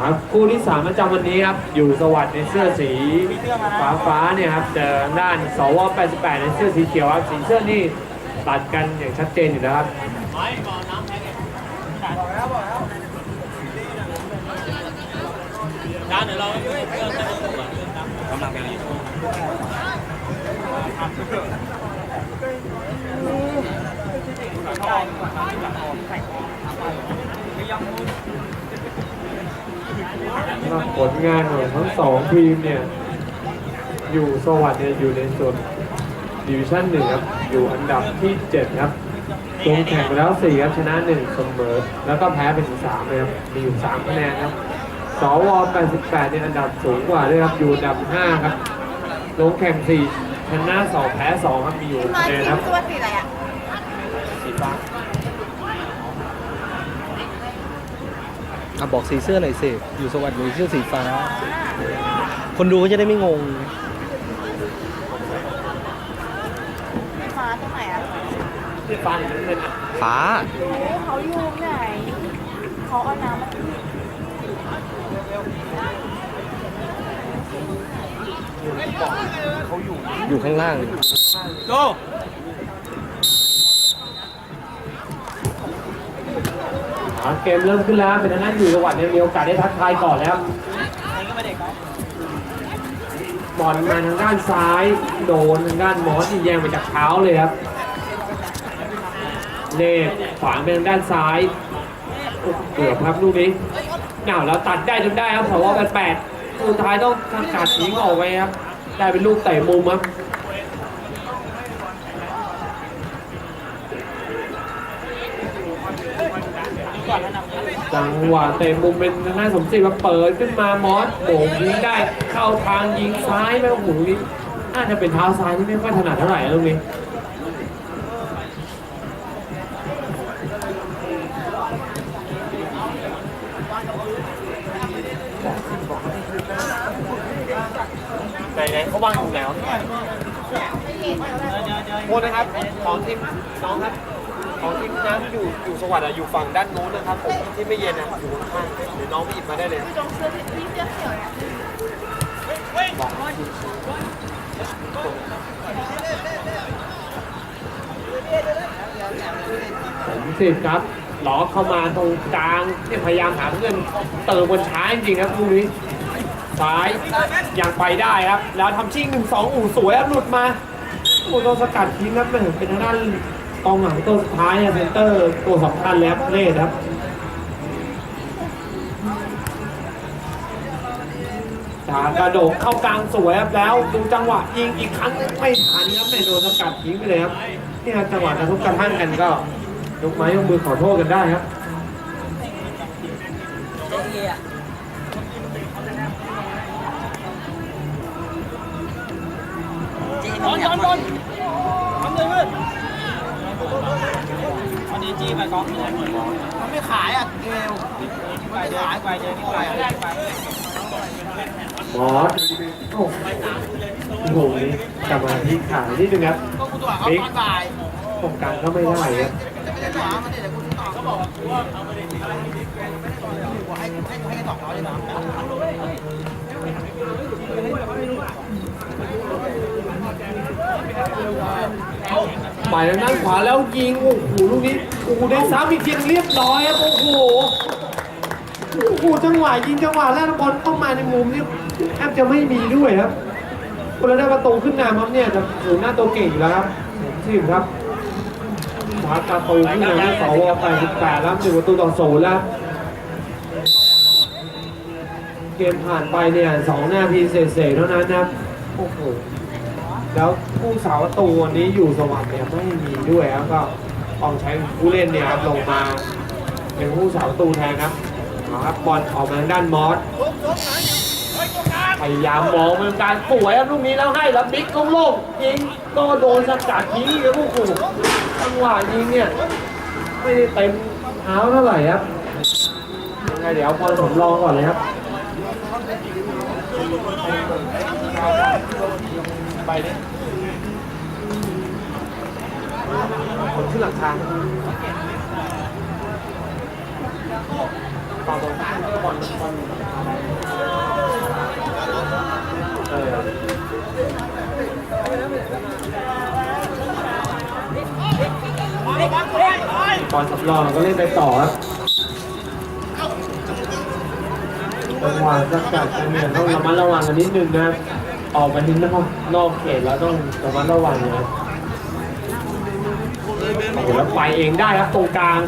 ครับคู่ที่สามประจำวันนี้ครับ อยู่สวัสดิ์ในเสื้อสีฟ้าฟ้าเนี่ยครับเจอด้านสว88 ในเสื้อสีเขียวครับสีเสื้อนี่ตัดกันอย่างชัดเจนอยู่แล้วครับด้านเดี๋ยวเราเริ่มจะกำลังไป รีว่าผลงานของทั้งสองทีมเนี่ย อยู่สวัสดิ์เนี่ยอยู่ในส่วนดิวิชั่นหนึ่งครับ อยู่อันดับที่ 7 ครับลงแข่งไปแล้ว 4 ครับ ชนะ 1 เสมอ แล้วก็แพ้เป็น3เลยครับ มีอยู่ 3 คะแนนครับ สว 88 เนี่ยอันดับสูงกว่าด้วยครับ อยู่อันดับ 5 ครับ ลงแข่ง 4 ชนะ 2 แพ้ 2 ครับ มีอยู่คะแนทีนมครับ ตัวสีอะไรอะ สีฟ้า อะบอกสีเสื้อหน่อยสิอยู่สวัสดิ์มีเสื้อสีฟ้า คนดูก็จะได้ไม่งงมาตรงไหนอะสีฟ้าเนี่ยมันเป็นอะฟ้ารู้เขาอยู่ไหน เขาเอาน้ำมาที่อยู่ข้างล่างโก้ เกมเริ่มขึ้นแล้วเป็นทางด้านอยู่สวัดเนี่ยมีโอกาสได้ทักทายก่อนแล้วบอลมาทางด้านซ้าย โดนทางด้านมอสแยงมาจากเท้าเลยครับเนตขวางไปทางด้านซ้ายเกือบครับลูกนี้หนาวแล้วตัดได้จนได้ครับเพราะว่าแปดแปดสุดท้ายต้องทำการทิ้งออกไปครับ ได้เป็นลูกเตะมุมครับ จังหวะเตะมุมเป็นทางด้าสมศรีมาเปิดขึ้นมามอสโด่งยิงได้เข้าทางยิงซ้ายไปโอ้โหนี่น่าจะเป็นเท้าซ้ายที่ไม่ค่อยถนัดเท่าไหร่ลูกนี้ไหนไหนเขาวางอยู่แล้วโทษนะครับ ของทีมน้องครับ ของทีมน้ำอยู่อยู่สวัสดิ์อะอยู่ฝั่งด้านโน้นนะครับผมที่ไม่เย็นอะอยู่ข้างๆเดี๋ยวน้องไปหยิบมาได้เลยตรงเสื้อที่เสื้อเขียวเนี่ยผมสิบครับ หลอกเข้ามาตรงกลางเนี่ยพยายามหาเพื่อนเติมบนช้าจริงๆครับลูกนี้ซ้ายยังไปได้ครับ แล้วทำชิ่งหนึ่งสองอู่สวยครับหลุดมาโอ้โดนสกัดทิ้งครับเหมือนเป็นทางด้าน กองหลังตัวสุดท้ายเซนเตอร์ตัวสำคัญแล้วเล่ครับจากกระโดดเข้ากลางสวยครับแล้วดูจังหวะยิงอีกครั้งไม่ทันครับไม่โดนสกัดทิ้งไปเลยครับนี่ครับจังหวะกระทบกระทั่งกันก็ยกไม้ยกมือขอโทษกันได้ครับบอลบอลบอล นี้จี้ไปกองมันไม่ขายอะเกลไปเดินไปเดินไปไปมอสโอ้โหนี่กลับมาที่ขานิดนึงครับก็กูตัวเขาตอนบ่ายตรงกลางก็ไม่ได้ครับไม่ได้หวมันเดี๋ยวกูต่อเขาบอกว่าเอาไปเลยให้ให้ให้สองร้อยเลยนะ ไปทางด้านขวาแล้วยิง โอ้โหลูกนี้ โอ้โหได้ซ้ำอีกทีเรียบร้อยครับ โอ้โห โอ้โห จังหวะยิงจังหวะแรกบอลเข้ามาในมุมนี่แทบจะไม่มีด้วยครับคนละได้ประตูขึ้นนำครับเนี่ยแต่โอ้หหน้าตัวเก่งอยู่แล้วครับทีมครับชาประตูขึ้นนำที่สว88แล้วหนึ่งประตูต่อศูนย์แล้วเกมผ่านไปเนี่ยสองนาทีเศษๆเท่านั้นนะครับโอ้โห แล้วผู้สาวตูวันนี้อยู่สวรรค์เนี่ยไม่มีด้วยครับก็ต้องใช้ผู้เล่นเนี่ยครับลงมาเป็นผู้สาวตูแทนครับเอาครับบอลออกมาทางด้านมอสพยายามมองเป็นการป่วยครับลูกนี้แล้วให้แล้วบิ๊กโล่งๆยิงก็โดนสกัดทิ้งครับโอ้โหจังหวะยิงเนี่ยไม่ได้เต็มเท้าเท่าไหร่ครับยังไงเดี๋ยวเอาบอลผมลองก่อนเลยครับ ไปเนี่ยคนขึ้นหลังคาฝั่งตรงบอลบอลเออบอลสำรองก็เล่นไปต่อครับจังหวะสกัดกันเนี่ยต้องระมัดระวังกันนิดนึงนะครับ ออกมาทิ้งนอกนอกเขตแล้วต้องระมัดระวังนะโอ้โหแล้วไปเองได้ครับตรงกลาง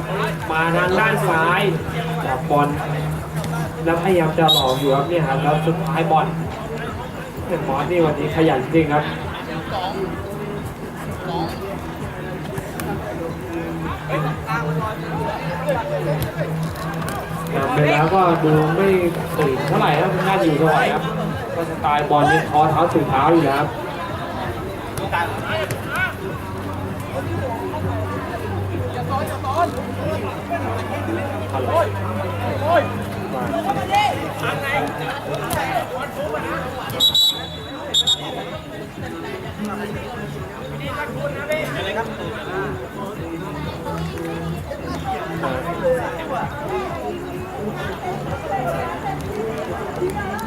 มาทางด้านซ้ายจับบอลแล้วพยายามจะหลอกอยู่ครับเนี่ยครับแล้วสุดท้ายบอลเนี่ยมอสนี่วันนี้ขยันจริงครับนำไปแล้วก็ดูไม่ตื่นเท่าไหร่ครับน่าอยู่เท่าไหร่ครับ ก็สไตล์บอลนี่คอเท้าถึงเท้าอยู่แล้วครับ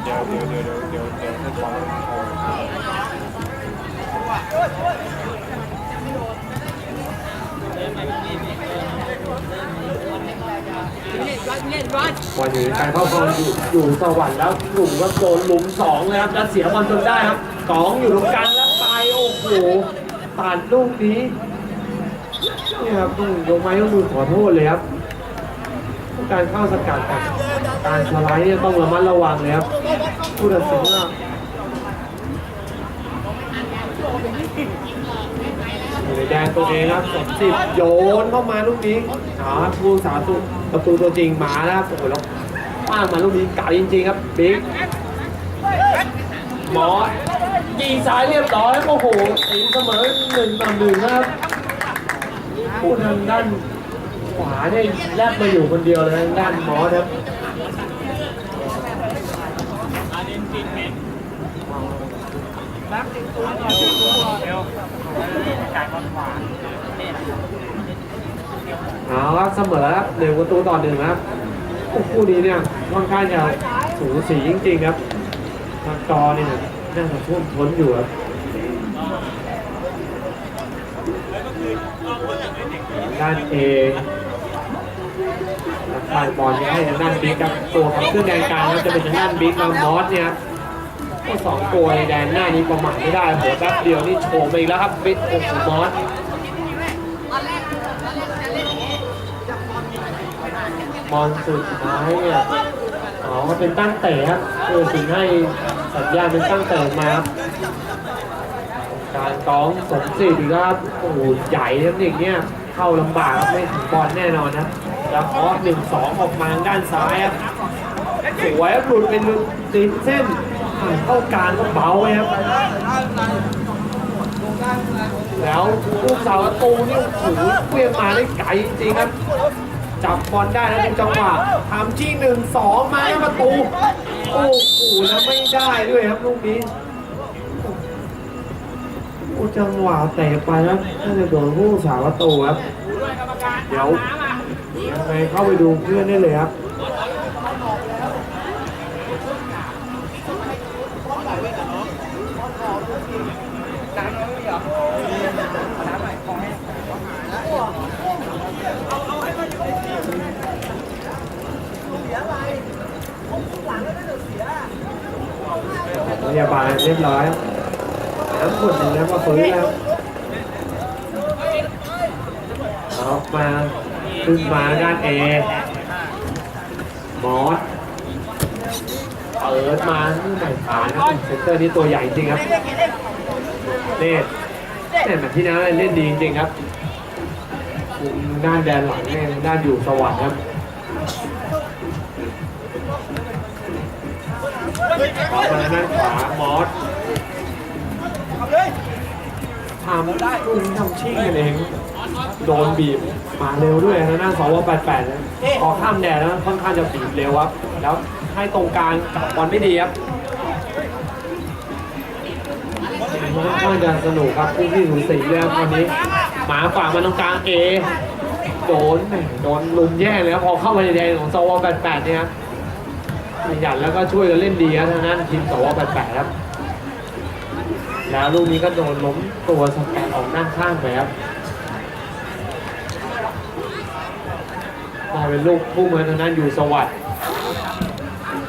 เดี๋ยวเดี๋ยวเดี๋ยว บอลบอลอยู่ในการเข้าบอลอยู่อยู่สวรรค์แล้วหลุมก็โดนหลุมสองเลยครับแล้วเสียบอลจนได้ครับสองอยู่ตรงกลางแล้วไปโอ้โหปาดลูกนี้เนี่ยครับต้องยกไม้ยกมือขอโทษเลยครับการเข้าสกัดกับการสไลด์ต้องระมัดระวังเลยครับ ผู้ดสินว่าอยู่ในแดนตัวเองครับสมสิบโยนเข้ามาลูกนี้อ๋อผู้สาตุประตูตัวจริงมาแล้วครับโอ้โหแล้วป้ามาลูกนี้ไกลจริงๆครับบิ๊กหมอยิงซ้ายเรียบร้อยโอ้โหตีเสมอหนึ่งต่อหนึ่งครับผู้ทางด้านขวาเนี่ยแลบมาอยู่คนเดียวเลยทางด้านหมอครับ เอาครับเสมอครับหนึ่งประตูต่อหนึ่งครับคู่นี้เนี่ยค่อนข้างจะสูสีจริงๆครับทางจอเนี่ยน่าจะท่วมท้นอยู่ครับด้านเอด้านบอลนี่ยให้ด้านบิ๊กครับตัวของเครื่องแดนกลางครับจะเป็นด้านบิ๊กกับมอสเนี่ยครับ สองตัวในแดนหน้านี้ประมาทไม่ได้โหแป๊บเดียวนี่โฉมไปอีกแล้วครับบิ๊กโอ้โหมอสบอลสุดท้ายเนี่ยอ๋อมันเป็นตั้งเตะครับคือถึงให้สัญญาณเป็นตั้งเตะมาครับการกองสมศรีดีกครับโอ้โหใหญ่ครับเด็กเนี่ยเข้าลำบากไม่ถึงบอลแน่นอนนะแล้วเคาะหนึ่งสองออกมาด้านซ้ายครับสวยหลุดเป็นติดเส้น เข้ากางก็เบาครับแล้วลูกสาวประตูนี่โอ้โหเวียงมาได้ไกลจริงครับ จับบอลได้แล้วเป็นจังหวะทำที่หนึ่งสองมาแล้วประตู โอ้โหแล้วไม่ได้ด้วยครับลูกนี้โอ้จังหวะเตะไปแล้วน่าจะโดนผู้สาประตูครับ เดี๋ยวยังไงเข้าไปดูเพื่อนได้เลยครับ ยาบาลเรียบร้อยน้ำขวดหนึ่งแล้วก็ฟื้นแล้วเอามาขึ้นมาด้านเอมอสเปิดมาที่ไหนขานะครับเซนเตอร์นี่ตัวใหญ่จริงครับเน่เนี่แบบที่น้าเล่นดีจริงครับด้านแดนหลังเนี่ยด้านอยู่สวัสดิ์ครับ ด้านขวามอสทำได้ลูกนี้ทำชิ่งกันเอง โดนบีบมาเร็วด้วยนะหน้าสว88นะพอข้ามแดนแล้วค่อนข้างจะบีบเร็วครับแล้วให้ตรงกลางกับบอลไม่ดีครับค่อนข้างจะสนุกครับคู่ที่สูสีเลยครับวันนี้ หมาฝากมาตรงกลางเอโดนแหม่โดนลุมแย่งเลยครับพอเข้ามาในแดนของสว88เนี่ยครับ ขยันแล้วก็ช่วยกันเล่นดีครับทางนั้นทีมสว88ครับ แล้วลูกนี้ก็โดนล้มตัวสแปดออกด้าข้างไปครับมาเป็นลูกผู้เหมือนทางนั้นอยู่สวัสดิ์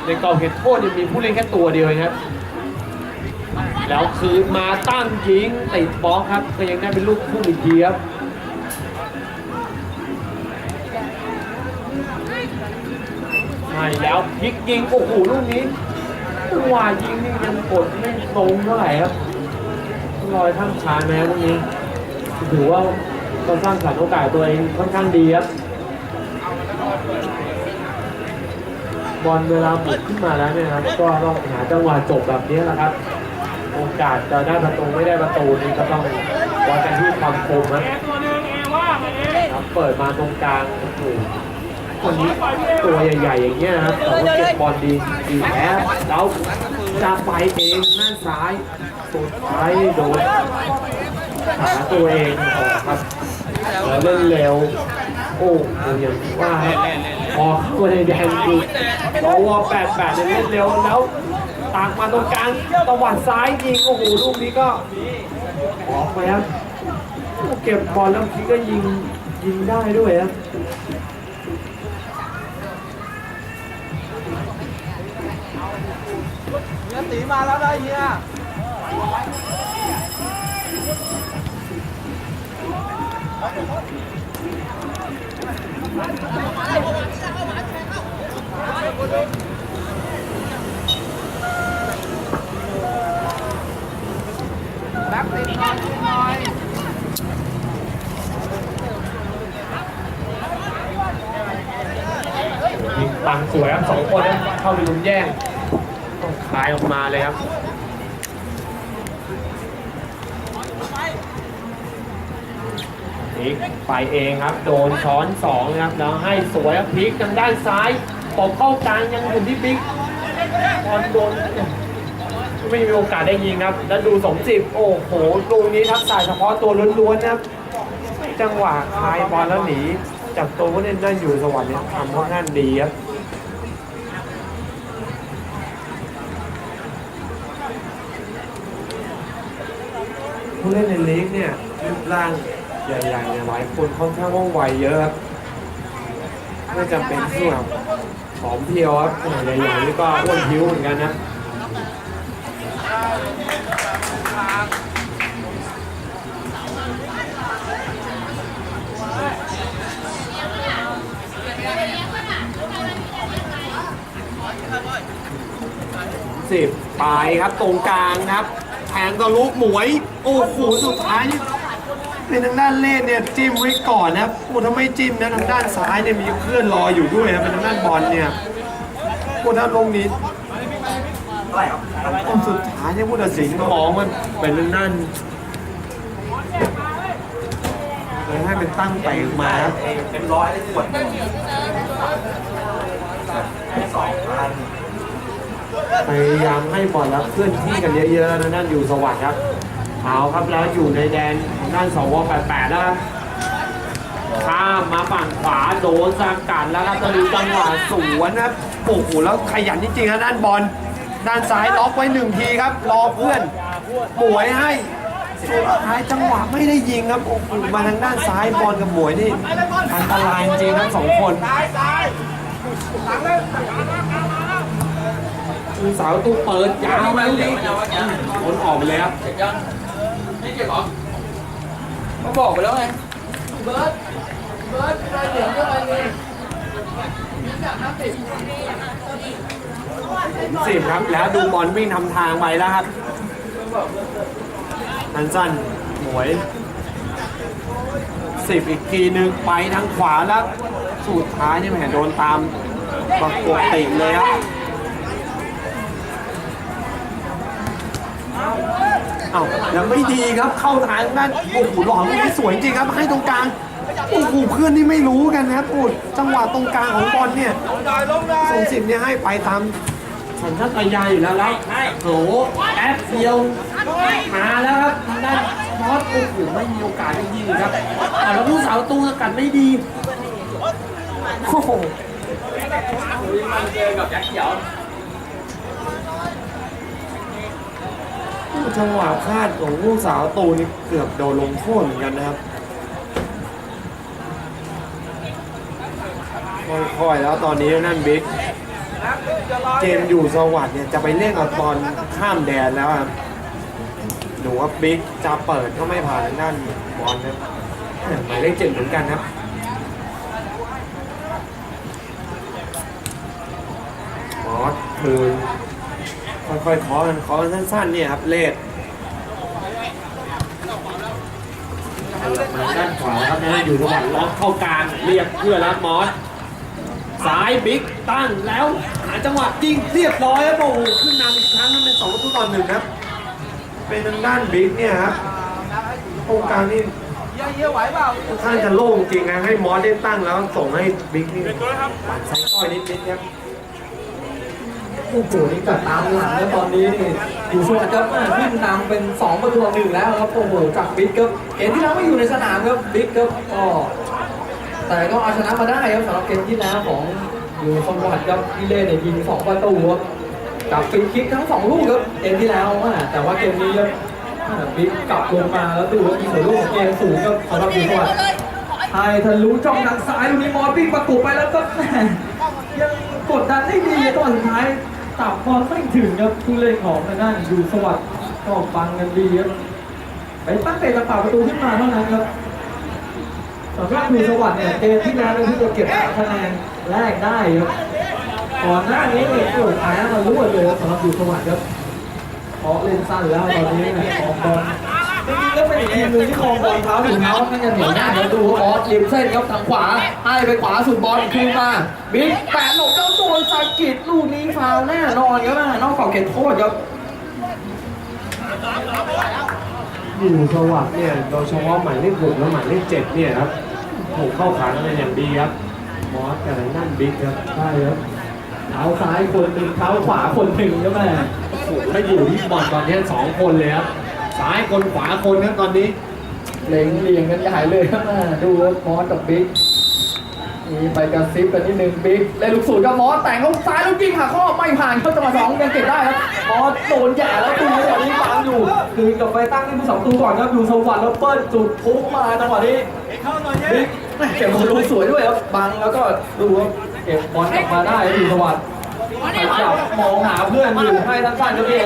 ในกอบเขตโทษยังมีผู้เล่นแค่ตัวเดียวครับ แล้วคืนมาตั้งยิงติดบล็อกครับก็ยังได้เป็นลูกผู้อีกทีครับ ใช่แล้วพลิกยิงโอ้โหลูกนี้จังหวะยิงนี่ยังกดไม่ตรงเท่าไหร่ครับลอยข้ามชานแม้ลูกนี้ถือว่าก็สร้างสรรค์โอกาสตัวเองค่อนข้างดีครับบอลเวลาบุกขึ้นมาแล้วเนี่ยครับก็ต้องหาจังหวะจบแบบนี้แหละครับ โอกาสจะได้ประตูไม่ได้ประตูนี่ก็ต้องวัดกันที่ความคมนะครับเปิดมาตรงกลางโอ้ คนนี้ตัวใหญ่ๆอย่างเงี้ยนะครับแต่ว่าเก็บบอลดีดีแท้แล้วจะไปเองด้านซ้ายสุดท้ายโดนขาตัวเองออกครับเล่นเร็วโอ้โหอย่างว่าพอเข้ามาในแดนคือสวแปดแปดเนี่ยเล่นเร็วแล้วตากมาตรงกลางตะวัดซ้ายยิงโอ้โหลูกนี้ก็ออกไปครับเก็บบอลแล้วทีก็ยิงยิงได้ด้วยครั ตีมาแล้วได้เฮียยิงปังสวยครับสองคนนะเข้าไปลุมแย่ง คลายออกมาเลยครับพลิกไปเองครับ โดนช้อนสองนะครับ แล้วให้สวยครับพลิกทางด้านซ้ายตบเข้ากลางยังอยู่ที่พลิกบอลโดนไม่มีโอกาสได้ยิงครับ แล้วดูสมจิบโอ้โหลูกนี้ทักษะเฉพาะตัวล้วนๆนะครับจังหวะคลายบอลแล้วหนีจากตัวผู้เล่นได้อยู่สวรรค์เนี่ยทำค่อนข้างดีครับ ผู้เล่นในลีกเนี่ยรูปร่างใหญ่ๆเนี่ยหลายคนค่อนข้างว่องไวเยอะครับไม่จำเป็นที่แบบผอมเพรียวครับใหญ่ๆนี่ก็อ้วนพิ้วเหมือนกันนะสิบไปครับตรงกลางครับ แทงตะลุกหมวย โอ้โหสุดท้ายเป็นทางด้านเล่นเนี่ยจิ้มไว้ก่อนนะครับโอ้ถ้าไม่จิ้มนะทางด้านซ้ายเนี่ยมีเพื่อนรออยู่ด้วยนะเป็นทางด้านบอลเนี่ยโอ้ถ้าลงนี้โอ้สุดท้ายเนี่ยผู้ตัดสินมองมันเป็นทางด้านเลยให้เป็นตั้งเตะออกมาเป็นร้อยได้ขวดสองพัน พยายามให้บอลแล้วเคลื่อนที่กันเยอะๆนะนั่นอยู่สวัสดิ์ครับเอาครับแล้วอยู่ในแดนด้านสว88แล้วครับข้ามมาฝั่งขวาโดนสกัดแล้วครับตอนนี้จังหวะสวนนะครับโอ้โหแล้วขยันจริงๆนะด้านบอลด้านซ้ายล็อกไว้หนึ่งทีครับ รอเพื่อนหมวยให้สุดท้ายจังหวะไม่ได้ยิงครับโอ้โหมาทางด้านซ้ายบอลกับหมวยนี่อันตรายจริงๆทั้งสองคน สาวตู้เปิดยาวมาลูกนี้คนออกไปเลยครับหรอเขาบอกไปแล้วไงเบิ้ลเบิ้ลรายเดียวก็รายนี้สิบครับแล้วดูบอลวิ่งทำทางไปแล้วครับนันสั้นหมวยสิบอีกทีหนึ่งไปทางขวาแล้วสุดท้ายนี่แหมโดนตามประกบติดเลยครับ เอ้ายังไม่ดีครับเข้าทางด้านโอ้โหหลอกไม่สวยจริงครับ ให้ตรงกลางโอ้โหเพื่อนนี่ไม่รู้กันนะครับโอ้โหจังหวะตรงกลางของบอลเนี่ยส่งสิบเนี่ยให้ไปตามสัญชาตญาณอยู่แล้วแล้วโหแอปเดียวมาแล้วครับทางด้านมอสโอ้โหไม่มีโอกาสได้ยิงครับอ่แล้วผู้สาวตูสกัดไม่ดีโอ้โหมันเจอกับยักษ์เขียว จังหวะคาดของผู้สาวตูนี่เกือบโดนลงโทษเหมือนกันนะครับค่อยๆแล้วตอนนี้นั่นบิ๊กเกมอยู่สวัสดิ์เนี่ยจะไปเล่นเอาตอนข้ามแดนแล้วครับหนูว่าบิ๊กจะเปิดก็ไม่ผ่านทางด้านบอลนะหมายเลขเจ็ดเหมือนกันครับมอสคืน ค่อยๆเคาะกันเคาะกันสั้นๆเนี่ยครับเลดมาด้านขวาครับนะอยู่ระหว่างล็อกเข้ากลางเรียกเพื่อรับมอสซ้ายบิ๊กตั้งแล้วหาจังหวะยิงเรียบร้อยครับโอ้โหขึ้นนำอีกครั้งนั้นเป็นสองประตูต่อหนึ่งครับ เป็นทางด้านบิ๊กเนี่ยครับตรงกลางนี่ค่อนข้างจะโล่งจริงนะให้มอสได้ตั้งแล้วส่งให้บิ๊กนี่ปัดซ้ายก้อยนิดๆครับ โอ้โหนี่กัดตามหลังแล้วตอนนี้นี่อยู่สวัสดิ์ครับอ่าขึ้นนำเป็น2ประตูหนึ่งแล้วครับโอ้โหจากบิ๊กครับเกมที่แล้วไม่อยู่ในสนามครับบิ๊กครับก็แต่ก็เอาชนะมาได้ครับสำหรับเกมที่แล้วของอยู่สวัสดิ์ครับที่เล่นเนี่ยยิงสองประตูครับกับฟรีคิกทั้งสองลูกครับเกมที่แล้วอะแต่ว่าเกมนี้ครับบิ๊กกลับลงมาแล้วดูว่ามีส่วนร่วมของเกมสูงครับสำหรับอยู่สวัดไทยทะลุจ้องทางซ้ายลูกนี้มอสวิ่งประตูไปแล้วก็แหม่ยังกดดันได้ดีตอนสุดท้าย ตับบอลไม่ถึงครับผู้เล่นของทางด้านอยู่สวัสดิ์ก็ฟังกันดีครับไปตั้งเตะตะป่าประตูขึ้นมาเท่านั้นครับสำหรับอยู่สวัสดิ์เนี่ยเกมที่แล้วเนี่ยที่จะเก็บคะแนนแรกได้ครับก่อนหน้านี้เนี่ยโอ้โหแพ้มารวดเลยสำหรับอยู่สวัสดิ์ครับเพราะเล่นสั้นแล้วตอนนี้เนี่ยของบอล ทีมหนึ่งที่ครองบอลเท้าถึงเท้าน่าจะเหนียวแน่นแล้วดูว่าบอสริมเส้นครับทางขวา ให้ไปขวาสุดบอลคืนมา บิ๊กแปะหลบเจ้าตัวสากิดลูกนี้ฟาวล์แน่นอนครับอะนอกเก่าเก็บโทษครับ อยู่สวัสดิ์เนี่ยโดยเฉพาะหมายเลขหกและหมายเลขเจ็ดเนี่ยครับถูกเข้าขากันเป็นอย่างดีครับมอสกับทางด้านบิ๊กครับใช่ครับเท้าซ้ายคนหนึ่งเท้าขวาคนหนึ่งครับแม่โอ้โหถ้าอยู่ที่บอลตอนนี้สองคนเลยครับ ซ้ายคนขวาคนครับตอนนี้ เล็งเลียงกันใหญ่เลยครับแม่ดูครับมอสกับบิ๊กมีไปกระซิบกันนิดนึงบิ๊กเล่นลูกสูตรกับมอสแต่งเขาซ้ายแล้วยิงหักข้อไม่ผ่านเข้าจังหวะสองยังเก็บได้ครับมอสโดนแย่แล้วตูจังหวะนี้บังอยู่คืนกลับไปตั้งที่ผู้สองตูก่อนครับอยู่สวัสดิ์แล้วเปิ้ลจุดทุบมาจังหวะนี้บิ๊กเก็บบอลลูกสวยด้วยครับบังแล้วก็ดูว่าเก็บบอลกลับมาได้อยู่สวัสดิ์ขยับมองหาเพื่อนอยู่ให้ทั้งสั้นก็พี่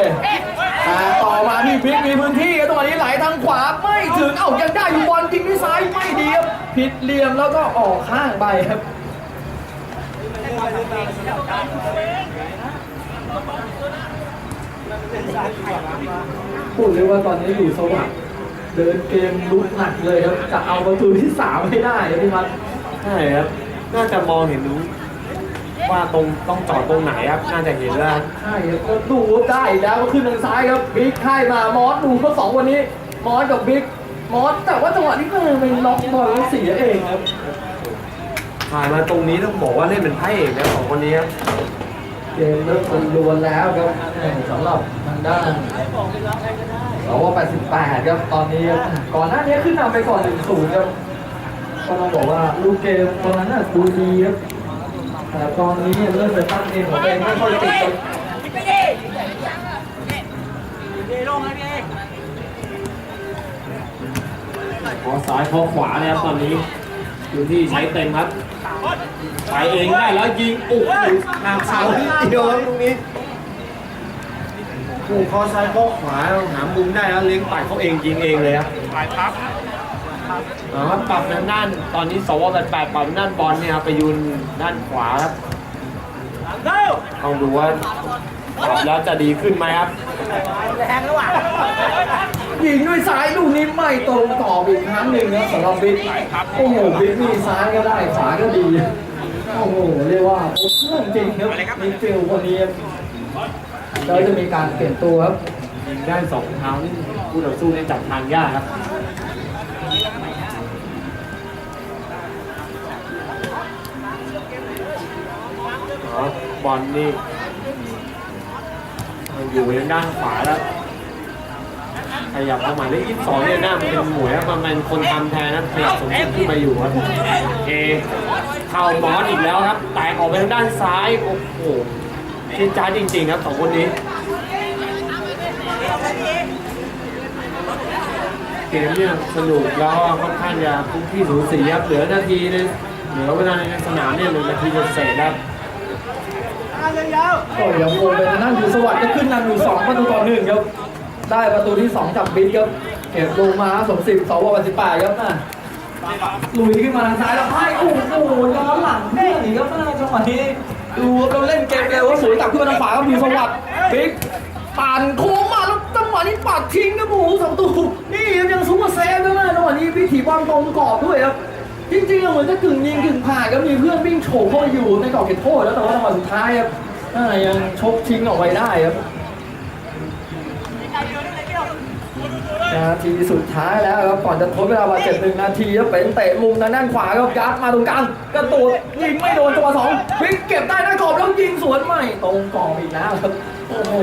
แต่ต่อมาที่พลิกมีพื้นที่ครับตรงนี้ไหลทางขวาไม่ถึงเอ้ายังได้อยู่บอลทิ้งด้วยซ้ายไม่ดีครับผิดเหลี่ยมแล้วก็ออกข้างไปครับพูดเลยว่าตอนนี้อยู่สวัสดิ์เดินเกมลุกหนักเลยครับจะเอาประตูที่สามให้ได้ครับพี่มัดใช่ครับ น่าจะมองเห็น ว่าตรงต้องจอดตรงไหนครับ น่าจะเห็นแล้ว ใช่ครับก็ดูได้อีกแล้วก็ขึ้นทางซ้ายครับบิ๊กค่ายมามอสดูเขาสองวันนี้ มอสกับบิ๊กมอสแต่ว่าจังหวะนี้ก็เป็นล็อกบอลแล้วเสียเองครับผ่านมาตรงนี้ต้องบอกว่าเล่นเป็นพระเอกนะสองคนนี้ครับเกมเริ่มเป็นรวนแล้วครับแหม่สำหรับทางด้านสว88ครับตอนนี้ครับก่อนหน้านี้ขึ้นนำไปก่อน1-0ครับก็ต้องบอกว่าลูกเกมตอนนั้นน่ะดูดีครับ แต่ตอนนี้เริ่มจะตั้งเกมของตัวเองไม่ค่อยติดครับขอซ้ายขอขวาเลยครับตอนนี้อยู่ที่ใช้เต็มครับไปเองได้แล้วยิงโอ้โหหางเสานิดเดียวครับตรงนี้โอ้โหข้อซ้ายข้อขวาหามุมได้แล้วเลี้ยงปัดเขาเองยิงเองเลยครับ ปลายพับอ๋อปรับทางด้านตอนนี้สวแปดแปดปรับด้านบอลเนี่ยครับไปยืนด้านขวาครับต้องดูว่าปรับแล้วจะดีขึ้นไหมครับยิงด้วยซ้ายลูกนี้ไม่ตรงต่อบอีกครั้งหนึ่งนะสำหรับบิ๊กโอ้โหบิ๊กนี่ซ้ายก็ได้ขวาก็ดีโอ้โหเรียกว่าโอ้เครื่องจริงครับมีฟิลคนนี้ครับแล้วจะมีการเปลี่ยนตัวครับยิงได้สองเท้านี่ผู้ต่อสู้นี่จับทางยากครับ บอลนี่อยู่ทางด้านขวาแล้วขยับมาหมายเลขยี่สิบสองเนี่ยหน้ามันเป็นหมวยมันเป็นคนทำแทนนะขยับสมจิตขึ้นมาอยู่ครับเอเข้ามอสอีกแล้วครับแตกออกไปทางด้านซ้ายโอ้โหเชินจ้าจริง ๆ ครับสองคนนี้เกมเนี่ยสนุกแล้วค่อนข้างจะพื้นที่สูสีครับเหลือนาทีนึงเหลือเวลาในสนามเนี่ยหนึ่งนาทีจะเสร็จครั บก็ยังโงเป็นทางด้านอยู่สวัสดิ์ก็ขึ้นนำอยู่2ประตูต่อหนึ่งครับ ได้ประตูที่2จากบิ๊กครับ เก็บลงมาสมศิษย์สววันสิบแปดครับอะลุยขึ้นมาทางซ้ายแล้วให้โอ้โหย้อนหลังเพื่อนอีกครับอะจังหวะนี้ดูเราเล่นเกมเร็วว่าสวยกลับขึ้นมาทางขวาครับอยู่สวัสดิ์บิ๊กปั่นโค้งมาแล้วจังหวะนี้ปัดทิ้งครับโอ้โหสองตูนี่ครับยังซูเปอร์เซฟด้วยนะจังหวะนี้วิถีบอลตรงกรอบด้วยครับจริงๆอะเหมือนจะกึ่งยิงกึ่งผ่านก็มีเพื่อนวิ่งโฉบเข้ามาอยู่ในกรอบเขตโทษแล้วแต่ว่าจังหวะสุดท้ายครับ อ่ายังชกทิ้งออกไปได้ครับนาทีสุดท้ายแล้วครับก่อนจะทดเวลาบาดเจ็บหนึ่งนาทีแล้วเป็นเตะมุมทางด้านขวาครับยัดมาตรงกลางกระโดดยิงไม่โดนจังหวะสองวิ่งเก็บได้หน้ากรอบแล้วยิงสวนใหม่ตรงกรอบอีกแล้วครับโอ้โห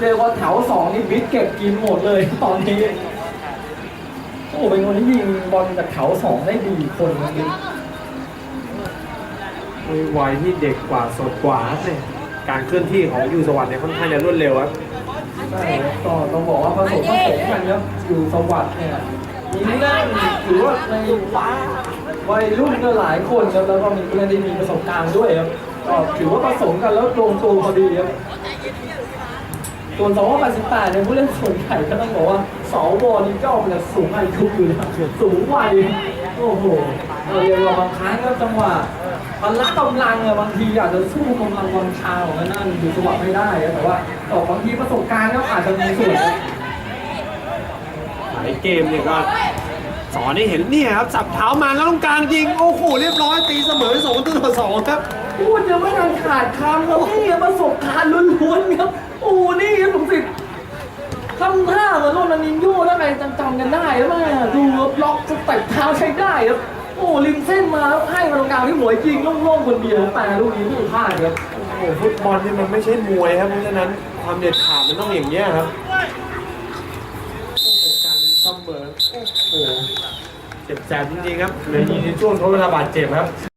เรียกว่าแถวสองนี่บิ๊กเก็บกินหมดเลยตอนนี้โอ้โหเป็นคนที่ยิงบอลจากแถวสองได้ดีคนนึงด้วยวัยที่เด็กกว่าสดกว่าครับเนี่ย การเคลื่อนที่ของยูสวัสด์เนี่ยค่อนข้างจะรวดเร็วครับใช่ครับก็ต้องบอกว่าผสมผสมกันครับอยู่สวัสด์เนี่ยมีผู้เล่นหรือว่าในวัยรุ่นก็หลายคนครับแล้วก็มีผู้เล่นที่มีประสบการณ์ด้วยครับก็ถือว่าผสมกันแล้วลงตัวพอดีครับส่วนสองพันสิบแปดเนี่ยผู้เล่นส่วนใหญ่ก็ต้องบอกว่าสวนี่ก็เป็นสูงอายุอยู่นะสูงวัยโอ้โหเราเรียกว่าบางครั้งก็จังหวะ พละกำลังอะบางทีอาจจะสู้กำลังวังชาของนั่นอยู่จังหวะไม่ได้อะแต่ว่าต่อบางทีประสบการณ์ก็อาจจะมีส่วนนะหลายเกมเนี่ยก็สอนให้เห็นเนี่ยครับสับเท้ามาแล้วตรงกลางยิงโอ้โหเรียบร้อยตีเสมอสองต่อสองครับพูดยังไม่ทันขาดคำครับนี่ประสบการณ์ล้วนๆครับโอ้นี่ครับผมสิทำท่าเหมือนโรนัลดินโญ่ได้ไงจำๆกันได้แล้วแม่ดูครับล็อกสเต็ปเท้าใช้ได้ครับ โอ้ริมเส้นมาแล้วให้มาตรงกลางที่หัวยิงโล่งๆคนเดียวแต่ลูกนี้ไม่พลาดครับโอ้โหฟุตบอลนี่มันไม่ใช่มวยครับเพราะฉะนั้นความเด็ดขาดมันต้องอย่างนี้ยครับโอ้โหการเสมอโอ้โหเจ็บแสบจริงๆครับเหลยยิงในช่วงทดเวลาบาดเจ็บครับ